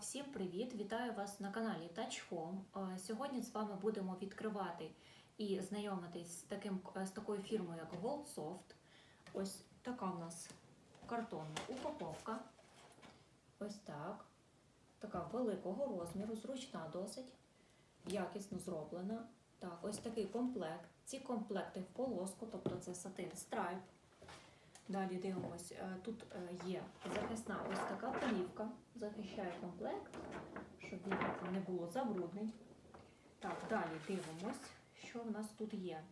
Всім привіт! Вітаю вас на каналі Touch Home. Е, Сьогодні з вами будемо відкривати і знайомитись з, таким, е, з такою фірмою, як Gold Soft. Ось така у нас картонна упаковка. Ось так. Така великого розміру, зручна досить, якісно зроблена. Так, ось такий комплект. Ці комплекти в полоску, тобто це сатин страйп. Далі дивимось, е, тут е, є захисна ось така плівка, захищає комплект, щоб він не було забруднень. Так, далі дивимось, що в нас тут є.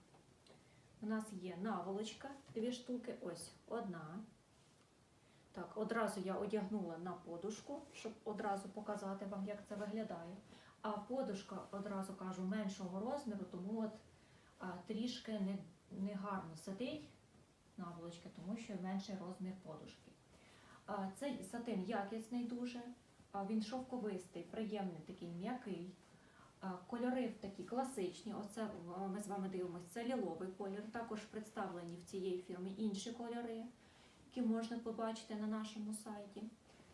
У нас є наволочка, дві штуки, ось одна. Так, одразу я одягнула на подушку, щоб одразу показати вам, як це виглядає. А подушка, одразу кажу, меншого розміру, тому от а, трішки не, не гарно сидить наволочки, тому що менший розмір подушки. Цей сатин якісний дуже, він шовковистий, приємний, такий м'який. Кольори такі класичні. Оце ми з вами дивимося, це ліловий колір. Також представлені в цієї фірми інші кольори, які можна побачити на нашому сайті.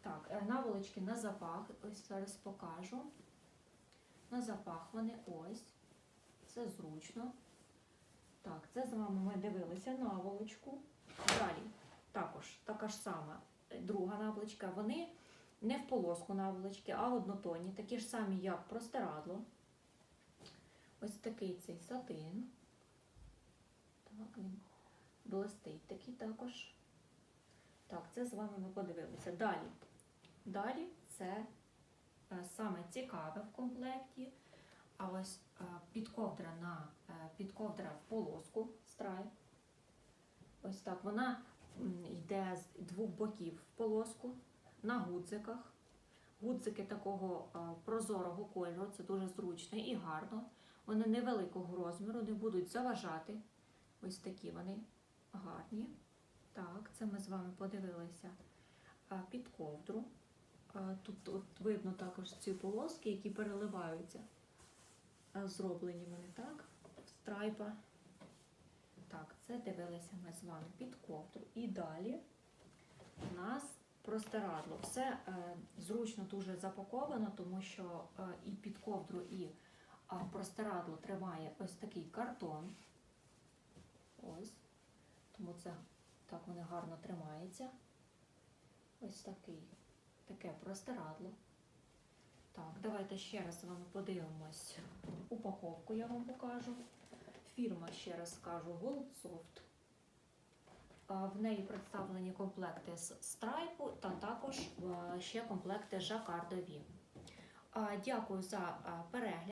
Так, е, наволочки на запах, ось зараз покажу. На запах вони ось. Це зручно. Так, це з вами ми дивилися наволочку. Далі також така ж сама е, друга наволочка. Вони не в полоску наволочки, а однотонні, такі ж самі, як простирадло. Ось такий цей сатин. Так, він блистить такий також. Так, це з вами ми подивилися. Далі. Далі це е, саме цікаве в комплекті. А ось підковдра на е, підковдра в полоску страйп. Ось так. Вона йде з двох боків в полоску на гудзиках. Гудзики такого е, прозорого кольору, це дуже зручно і гарно. Вони невеликого розміру, не будуть заважати. Ось такі вони гарні. Так, це ми з вами подивилися е, під ковдру. Тут, тут видно також ці полоски, які переливаються. А, Зроблені вони так, страйпа. Так, це дивилися ми з вами під ковдру. І далі у нас простирадло. Все е, зручно дуже запаковано, тому що е, і під ковдру, і а, простирадло тримає ось такий картон. Ось. Тому це так вони гарно тримаються. Ось такий, таке простирадло. Давайте ще раз з вами подивимось упаковку, я вам покажу. Фірма, ще раз скажу, Голдсофт. В неї представлені комплекти з страйпу та також е, ще комплекти жакардові. Дякую за перегляд.